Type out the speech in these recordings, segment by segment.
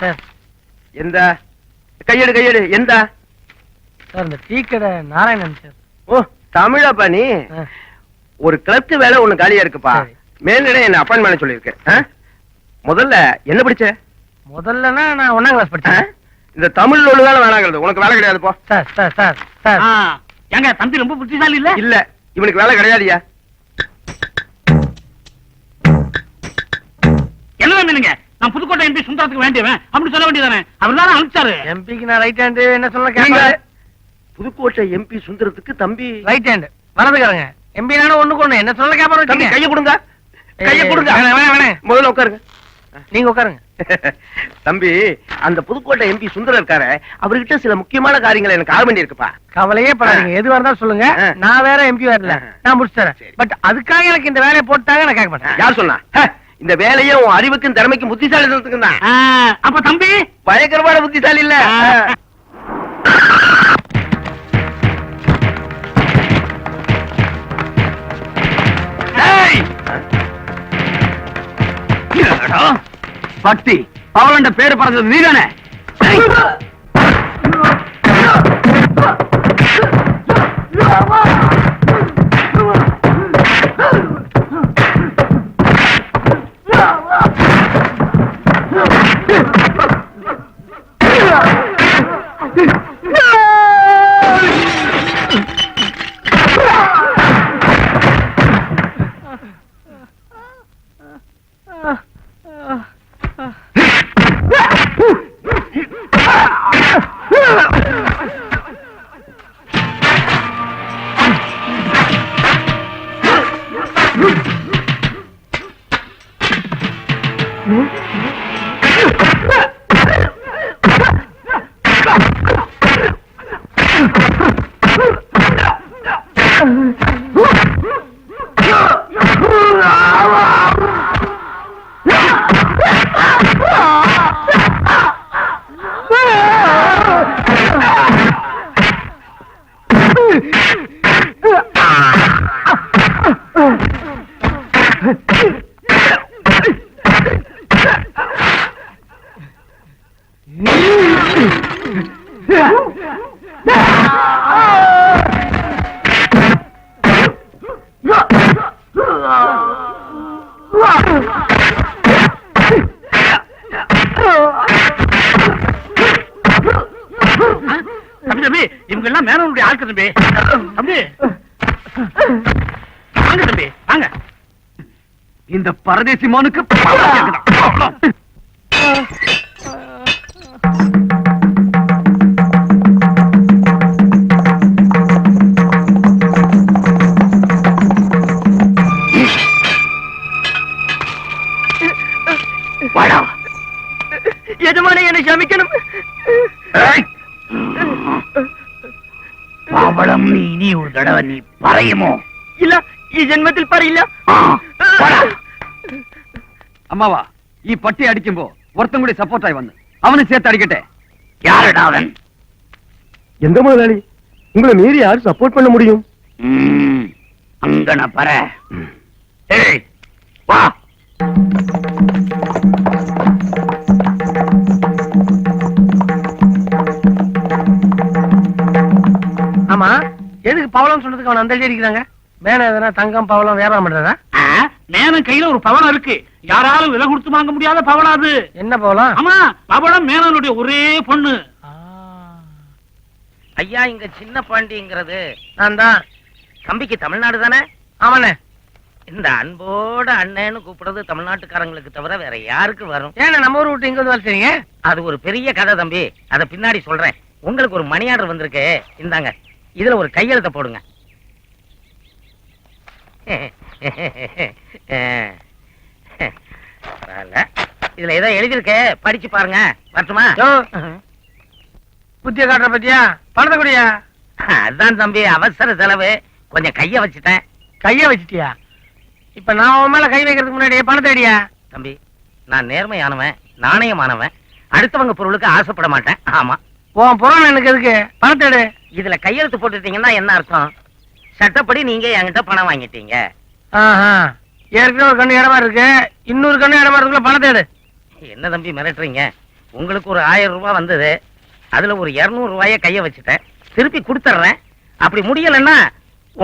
Sir. எந்த? கையெடு கையெடு. எந்த? சார் இந்த டீ கடை நாராயணன் சார். ஓ தமிழப்பா நீ? ஒரு கிளப்க்கு வேலை ஒண்ணு காலியா இருக்குப்பா. மேல்நிலை என்ன அப்பாயின் பண்ண சொல்லியிருக்கேன்? முதல்ல என்ன படிச்ச? முதல்லனா நான் ஒன்னாம் கிளாஸ்? படிச்சேன். இந்த தமிழ் ஒண்ணு வேலை வேணாங்கிறது. உனக்கு வேலை கிடையாது போ. Sir sir sir sir. ஆ, ஏங்க தம்பி ரொம்ப புத்திசாலி இல்ல? இல்ல. இவனுக்கு வேலை கிடையாதுயா என்ன வேணுங்க நான் புதுக்கோட்டை எம்பி சுந்தரத்துக்கு வேண்டியவன். அப்படி சொல்ல வேண்டியதானே? அவர் தானே அனுப்பிச்சாரு எம்பிக்கு நான் ரைட் ஹேண்டு என்ன சொல்ல கேட்க புதுக்கோட்டை எம்பி சுந்தரத்துக்கு தம்பி ரைட் ஹேண்டு வலதுக்காரங்க எம்பி நானும் ஒண்ணுக்கு ஒண்ணு. என்ன சொல்ல தம்பி கேட்பாரு கைய கொடுங்க. கைய கொடுங்க. வேணாம் வேணாம் முதல்ல உட்காருங்க. நீங்க உட்காருங்க. தம்பி அந்த புதுக்கோட்டை எம்பி சுந்தரம் இருக்காரு அவர்கிட்ட சில முக்கியமான காரியங்களை எனக்கு ஆக வேண்டி இருக்குப்பா கவலையே படாதீங்க. எதுவா இருந்தாலும் சொல்லுங்க. நான் வேற எம்பி வரல. நான் முடிச்சு தரேன். பட் அதுக்காக எனக்கு இந்த வேலையை போட்டாங்க நான் கேட்க மாட்டேன். யார் சொன்னா? இந்த வேலையை உன் அறிவுக்கும் திறமைக்கும் புத்திசாலித்தனத்துக்கும் தான். அப்ப தம்பி? பயங்கரமான புத்திசாலி இல்ல? பட்டி பவளண்ட பேரு பறந்தது நீதானே? தம்பி நான் எல்லாம் மேனவனுடைய ஆட்கள் தம்பி. தம்பி. வாங்க தம்பி வாங்க. இந்த பரதேசி மோனுக்கு இனி ஒரு தடவை நீ பறையுமோ? இல்ல ഈ ജന്മത്തിൽ പറയില്ല അമ്മാവാ ഈ പട്ടി അടിക്കുമ്പോ ഒരുത്തും കൂടി സപ്പോർട്ടായി വന്ന് അവനെ ചേർത്ത് അടിക്കട്ടെ யாருடா அவன்? எந்த முதலாளி? உங்களை மீறி யாரும் சப்போர்ட் பண்ண முடியும்? அங்கன பற. ஏய் வா. எதுக்கு பவளம் சொல்றதுக்கு அவன் அந்த அடி அடிக்கிறாங்க? மேல எதனா தங்கம் பவளம் வியாபாரம் பண்றதா ஆ, மேனன் கையில ஒரு பவளம் இருக்கு. யாராலும் விலை கொடுத்து வாங்க முடியாத பவளம் அது. என்ன பவளம்? ஆமா பவளம் மேனனுடைய ஒரே பொண்ணு. ஐயா இங்க சின்ன பாண்டிங்கிறது. நான் தான். தம்பிக்கு தமிழ்நாடு தானே? ஆமாண்ணே. இந்த அன்போட அண்ணன்னு கூப்பிடுறது தமிழ்நாட்டுக்காரங்களுக்கு தவிர வேற யாருக்கு வரும்? ஏன்னா நம்ம ஊர் விட்டு இங்க வந்து வேலை செய்றீங்க? அது ஒரு பெரிய கதை தம்பி. அத பின்னாடி சொல்றேன். உங்களுக்கு ஒரு மணி ஆர்டர் வந்திருக்கு. இந்தாங்க. இதுல ஒரு கையெழுத்த போடுங்க. இதுல ஏதோ எழுதிருக்கு படிச்சு பாருங்க. வரட்டுமா? புத்திய காட்டுற பத்தியா? பணத்தை கூடியா? அதான் தம்பி அவசர செலவு. கொஞ்சம் கைய வச்சுட்டேன். கைய வச்சிட்டியா? இப்ப நான் உன் மேல கை வைக்கிறதுக்கு முன்னாடி பணத்தை அடியா? தம்பி நான் நேர்மையானவன் நாணயமானவன். அடுத்தவங்க பொருளுக்கு ஆசைப்பட மாட்டேன். ஆமா. உன் புறம் எனக்கு எதுக்கு? பணத்தை இதுல கையெழுத்து போட்டுட்டீங்கன்னா என்ன அர்த்தம்? சட்டப்படி நீங்க என்கிட்ட பணம் வாங்கிட்டீங்க. ஏற்கனவே ஒரு கண்ணு இடமா இருக்கு. இன்னொரு கண்ணு இடமா இருக்குல்ல பணத்தை எடு. என்ன தம்பி மிரட்டுறீங்க? உங்களுக்கு ஒரு ஆயிரம் ரூபாய் வந்தது. அதுல ஒரு இருநூறு ரூபாய கைய வச்சுட்டேன். திருப்பி கொடுத்துட்றேன். அப்படி முடியலன்னா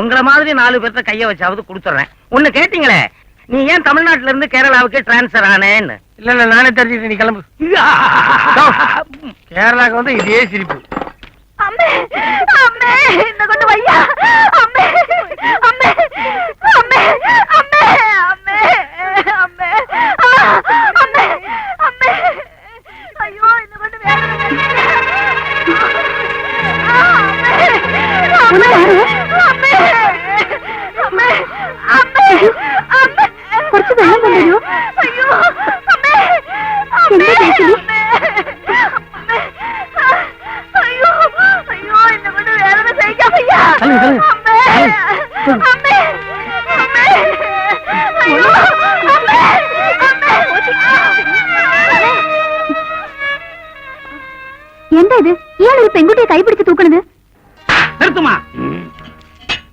உங்கள மாதிரி நாலு பேர்த்த கைய வச்சாவது கொடுத்துட்றேன். ஒண்ணு கேட்டீங்களே? நீ ஏன் தமிழ்நாட்டுல இருந்து கேரளாவுக்கு டிரான்ஸ்ஃபர் ஆனேன்னு? இல்ல இல்ல நானே தெரிஞ்சுக்கிட்டேன். நீ கிளம்பு. கேரளாக்கு வந்து இதே சிரிப்பு. കുറച്ച് വെള്ളം കൊണ്ടുവരൂ അയ്യോ അമ്മേ അമ്മേ അമ്മേ. അമ്മേ ഒരു പെൺകുട്ടിയെ കൈപിടിച്ച് തൂക്കണത് நிறுத்துமா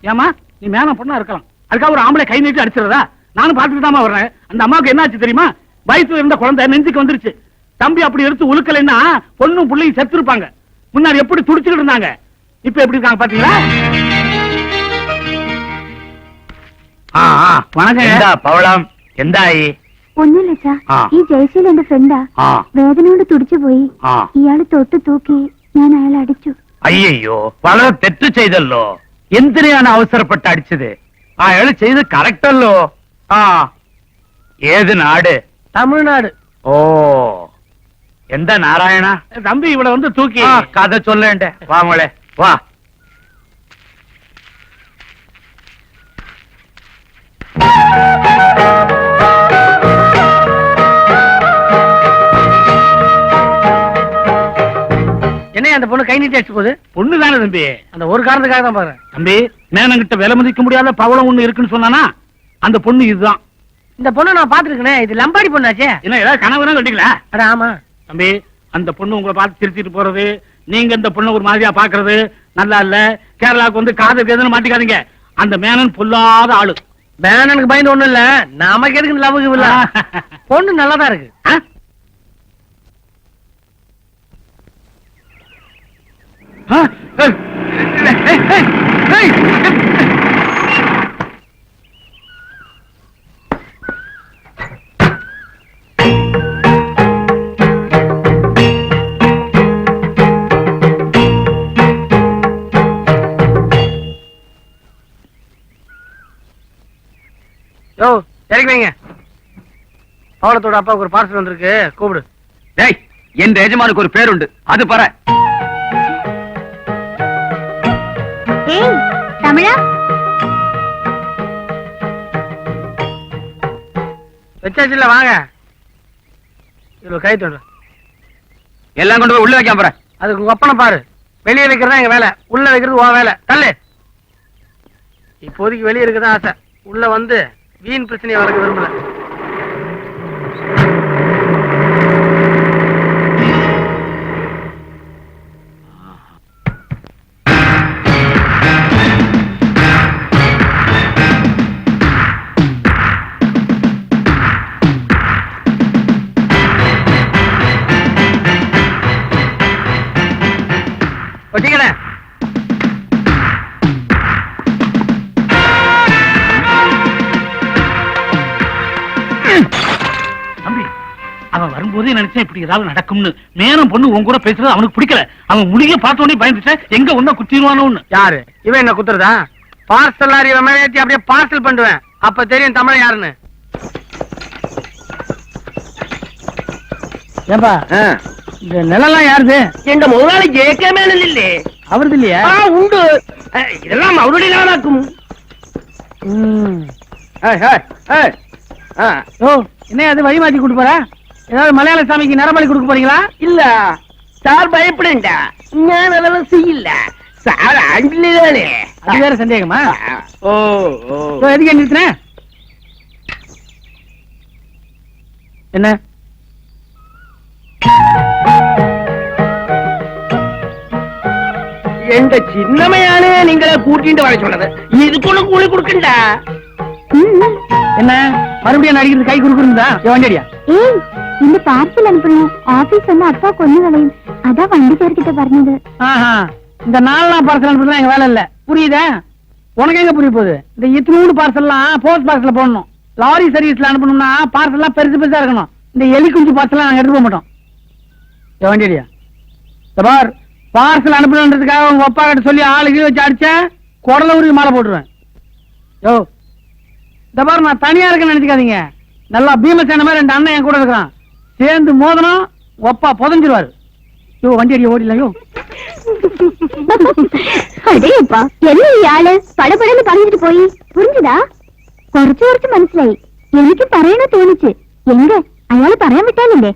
ஏமா நீ மேன பொண்ணா இருக்கலாம் அதுக்காக ஒரு ஆம்பளை கை நீட்டி அடிச்சிருதா நானும் பார்த்துட்டு தான் வர்றேன் அந்த அம்மாவுக்கு என்னாச்சு தெரியுமா வயசுல இருந்த குழந்தை நெஞ்சுக்கு வந்துருச்சு தம்பி அப்படி எடுத்து உழுக்கலைன்னா பொண்ணும் புள்ளையும் செத்துருப்பாங்க முன்னாடி எப்படி துடிச்சுக்கிட்டு இருந்தாங்க இப்ப எப்படி இருக்காங்க பாத்தீங்களா வணக்கம் பவளம் எந்தாயி ഒന്നുമില്ല അച്ഛാ ആ. ഈ ജയശീൽ എന്റെ ഫ്രണ്ടാ ആ വേദന കൊണ്ട് തുടിച്ചു പോയി ആ ഇയാള് തൊട്ട് തൂക്കി ഞാൻ അയാളെ അടിച്ചു അയ്യോ വളരെ തെറ്റ് ചെയ്തല്ലോ എന്തിനാണ് അവസരപ്പെട്ട് അടിച്ചത് അയാൾ ചെയ്ത് കറക്റ്റ് അല്ലോ ആ ഏത് നാട് தமிழ்நாடு ഓ എന്താ നാരായണ தம்பி இவளை வந்து தூக்கி ആ കഥ ചൊല്ലേണ്ടേ വാ മോളെ വാ என்ன அந்த பொண்ணு கை நீட்டி அடிச்சு போகுது? பொண்ணு தானே தம்பி. அந்த ஒரு காரணத்துக்காக தான் பாரு தம்பி மேனங்கிட்ட விலை மதிக்க முடியாத பவளம் ஒண்ணு இருக்குன்னு சொன்னானா? அந்த பொண்ணு இதுதான். இந்த பொண்ணை நான் பாத்துருக்கேனே இது லம்பாடி பொண்ணாச்சே. என்ன ஏதாவது கனவு கட்டிங்களா அட ஆமா. தம்பி அந்த பொண்ணு உங்களை பார்த்து சிரிச்சிட்டு போறது நீங்க இந்த பொண்ணு ஒரு மாதிரியா பாக்குறது நல்லா இல்ல. கேரளாவுக்கு வந்து காதல் எதுன்னு மாட்டிக்காதீங்க. அந்த மேனன் பொல்லாத ஆளு. பேனனுக்கு பயந்து ஒண்ணும் இல்ல. நமக்கு எதுக்கு இந்த லவ்வுக்கு இல்ல. பொண்ணு நல்லா தான் இருக்கு ஆ? ஆ? ஏய், ஏய், ஏய், ஏய். யோ இறக்கி வைங்க. பவளத்தோட அப்பாவுக்கு ஒரு பார்சல் வந்திருக்கு. கூப்பிடு. டேய் என் எஜமானுக்கு ஒரு பேருண்டு. அது பற தமிழா? வச்சாச்சுல வாங்க. கை தொடு. எல்லாம் கொண்டு போய் உள்ள வைக்க போறேன். அதுக்கு ஒப்பனை பாரு. வெளியே வைக்கிறதா எங்க வேலை? உள்ள வைக்கிறது உன் வேலை. தள்ளு. இப்போதைக்கு வெளியே இருக்கதான் ஆசை. உள்ள வந்து வீண் பிரச்சனையை வளர்க்க விரும்பல. உறுதி நினைச்சேன் இப்படி ஏதாவது நடக்கும்னு. மேனம் பொண்ணு உன் கூட பேசுறது அவனுக்கு பிடிக்கல. அவன் முடிய பார்த்தோன்னே பயந்துட்டேன் எங்க ஒன்னா குத்திடுவானோன்னு யாரு? இவன் என்ன குத்துறதா? பார்சல் லாரி மேலேத்தி அப்படியே பார்சல் பண்ணுவேன். அப்ப தெரியும் தமிழ யாருன்னு. இந்த நிலம் யாருது? எங்க முதலாளி ஜெயக்கமே இல்லையே அவருது இல்லையா? உண்டு. இதெல்லாம் அவருடைய நாளாக்கும் என்ன அது வழி மாத்தி கொண்டு ஏதாவது மலையாள சாமிக்கு நரமலி கொடுக்க போறீங்களா? இல்ல. சார் பயப்படுண்டா நான் அதெல்லாம் செய்யல சார் அங்கிலே அது வேற சந்தேகமா? ஓ எதுக்கு நிறுத்தினேன் என்ன? எந்த சின்னமையான நீங்களே கூட்டிட்டு வர சொன்னது. இதுக்குள்ள கூலி கொடுக்கண்டா. என்ன? மறுபடியும் நடிக்கிறது கை கொடுக்குறதா? வண்டியடியா? ஏய் இந்த பார்சல் அனுப்பணும் ஆபீஸ் வந்து அப்பா கொண்டு விளையும் அதான் வண்டிக்கார்கிட்ட പറഞ്ഞത് ஆஹா இந்த நாலாம் பார்சல் அனுப்புறதுலாம் எங்க வேலை இல்ல புரியுதா உனக்கு எங்க புரிய போகுது இந்த இத்தினூண்டு பார்சல்லாம் போஸ்ட் பாக்ஸ்ல போடணும் லாரி சர்வீஸ்ல அனுப்பணும்னா பார்சல்லாம் பெருசு பெருசா இருக்கணும் இந்த எலி குஞ்சு பார்சல்லாம் நாங்க எடுத்து போக மாட்டோம் வேண்டியடியா பார் பார்சல் அனுப்பணுன்றதுக்காக உங்க அப்பா கிட்ட சொல்லி ஆளு கீழ வச்சு அடிச்ச குடல உருவி மாலை போட்டுருவேன் யோ இந்த பாரு நான் தனியா இருக்கேன்னு நினைச்சுக்காதீங்க நல்லா பீமசேன மாதிரி ரெண்டு அண்ணன் என் கூட இருக்கிறான் சேர்ந்து மோதனம் ஒப்பா புதஞ்சிருவாரு யோ வண்டி அடிய ஓடிடலாம் யோ അടേപ്പാ എന്നെ ഇയാള് പടപടന്ന് പറഞ്ഞിട്ട് പോയി പുരിഞ്ഞതാ കുറച്ചു കുറച്ച് മനസ്സിലായി എനിക്ക് പറയണ തോന്നിച്ച് എങ്ക അയാള് പറയാൻ വിട്ടാനില്ലേ